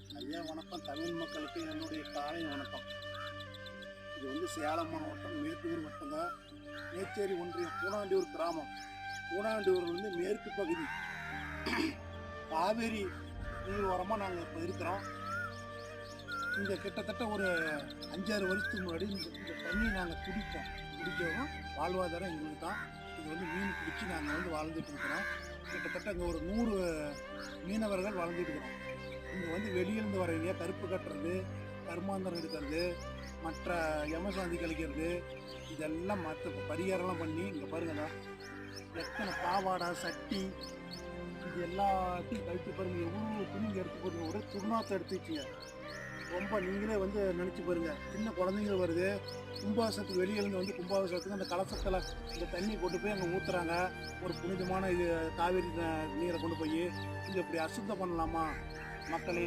ஐயா வணக்கம். தமிழ் மக்களுக்கு என்னுடைய காலை வணக்கம். இது வந்து சேலம் மாவட்டம் மேற்கூர் மட்டும்தான் மேச்சேரி ஒன்றியம் பூனாண்டியூர் கிராமம். பூனாண்டியூர் வந்து மேற்கு பகுதி. காவேரி நீர் ஓரமாக நாங்கள் இப்போ இருக்கிறோம். இங்கே கிட்டத்தட்ட ஒரு அஞ்சாறு வருஷத்துக்கு முன்னாடி இந்த தண்ணியை தண்ணி நாங்கள் குடிப்போம் குடித்தோம் வாழ்வாதாரம் எங்களுக்கு தான். இது வந்து மீன் பிடிச்சி நாங்கள் வந்து வாழ்ந்துட்டு இருக்கிறோம். கிட்டத்தட்ட இங்கே ஒரு நூறு மீனவர்கள் வாழ்ந்துட்டு இருக்கிறோம். இங்கே வந்து வெளியிலேருந்து வரவங்க கருப்பு கட்டுறது கருமாந்தரம் எடுக்கிறது மற்ற யமசாந்தி கழிக்கிறது இதெல்லாம் மற்ற பரிகாரம்லாம் பண்ணி இங்கே பாருங்கண்ணா எத்தனை பாவாடை சட்டி இது எல்லாத்தையும் கழித்து பாருங்கள் எவ்வளோ துணிங்க எடுத்து பாருங்க ஒரே துர்நாத்தை எடுத்து வச்சுங்க. ரொம்ப நீங்களே வந்து நினச்சி பாருங்கள் சின்ன குழந்தைங்க வருது கும்பாசத்துக்கு வெளியிலேருந்து வந்து கும்பாபிஷேகத்துக்கு அந்த கலசத்தில் இந்த தண்ணி கொண்டு போய் அங்கே ஊற்றுறாங்க ஒரு புனிதமான இது காவேரி நீரை கொண்டு போய் இங்கே இப்படி அசுத்தம் பண்ணலாமா? মতলি